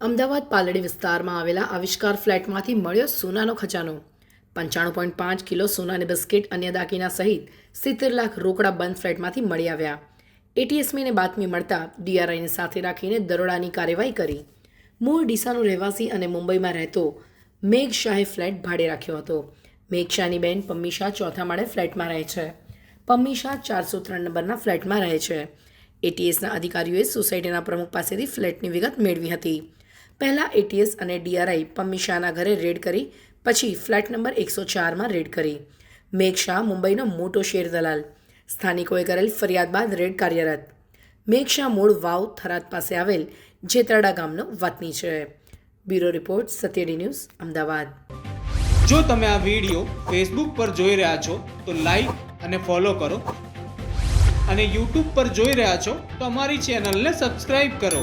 અમદાવાદ પાલડી વિસ્તારમાં આવેલા આવિષ્કાર ફ્લેટમાંથી મળ્યો સોનાનો ખજાનો. પંચાણું પોઈન્ટ પાંચ કિલો સોનાની બિસ્કિટ અન્ય દાગીના સહિત સિત્તેર લાખ રોકડા બંધ ફ્લેટમાંથી મળી આવ્યા. એટીએસમીને બાતમી મળતા ડીઆરઆઈને સાથે રાખીને દરોડાની કાર્યવાહી કરી. મૂળ ડીસાનો રહેવાસી અને મુંબઈમાં રહેતો મેઘ શાહે ફ્લેટ ભાડે રાખ્યો હતો. મેઘ શાહની બેન પમ્મી શાહ ચોથા માળે ફ્લેટમાં રહે છે. પમ્મી શાહ ચારસો ત્રણ નંબરના ફ્લેટમાં રહે છે. એટીએસના અધિકારીઓએ સોસાયટીના પ્રમુખ પાસેથી ફ્લેટની વિગત મેળવી હતી. પહેલાં એટીએસ અને ડીઆરઆઈ પમ્મીશાના ઘરે રેડ કરી, પછી ફ્લેટ નંબર એકસો ચારમાં રેડ કરી. મેઘ શાહ મુંબઈનો મોટો શેર દલાલ સ્થાનિકોએ કરેલ ફરિયાદ બાદ રેડ કાર્યરત. મેઘ શાહ મૂળ વાવ થરાદ પાસે આવેલ જેતરડા ગામનો વતની છે. બ્યુરો રિપોર્ટ, સત્યડી ન્યૂઝ, અમદાવાદ. જો તમે આ વીડિયો ફેસબુક પર જોઈ રહ્યા છો, તો લાઈક અને ફોલો કરો. અને યુટ્યુબ પર જોઈ રહ્યા છો, તો અમારી ચેનલને સબસ્ક્રાઈબ કરો.